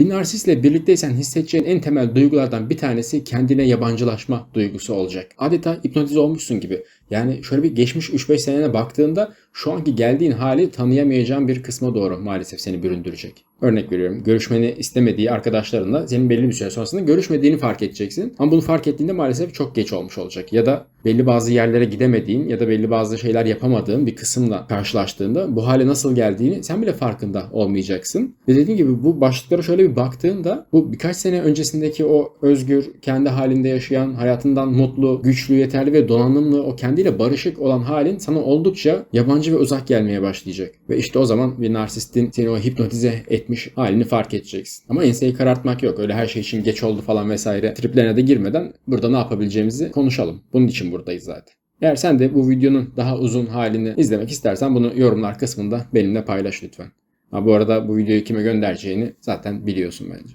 Bir narsistle birlikteysen hissedeceğin en temel duygulardan bir tanesi kendine yabancılaşma duygusu olacak. Adeta hipnotize olmuşsun gibi. Yani şöyle bir geçmiş 3-5 senene baktığında şu anki geldiğin hali tanıyamayacağın bir kısma doğru maalesef seni büründürecek. Örnek veriyorum. Görüşmeni istemediği arkadaşlarınla senin belli bir süre sonrasında görüşmediğini fark edeceksin. Ama bunu fark ettiğinde maalesef çok geç olmuş olacak. Ya da belli bazı yerlere gidemediğin ya da belli bazı şeyler yapamadığın bir kısımla karşılaştığında bu hale nasıl geldiğini sen bile farkında olmayacaksın. Ve dediğim gibi bu başlıklara şöyle bir baktığında bu birkaç sene öncesindeki o özgür, kendi halinde yaşayan, hayatından mutlu, güçlü, yeterli ve donanımlı o kendiyle barışık olan halin sana oldukça yabancı ve uzak gelmeye başlayacak. Ve işte o zaman bir narsistin seni o hipnotize etmiş halini fark edeceksin. Ama enseyi karartmak yok. Öyle her şey için geç oldu falan vesaire triplerine de girmeden burada ne yapabileceğimizi konuşalım. Bunun için buradayız zaten. Eğer sen de bu videonun daha uzun halini izlemek istersen bunu yorumlar kısmında benimle paylaş lütfen. Ha, bu arada bu videoyu kime göndereceğini zaten biliyorsun bence.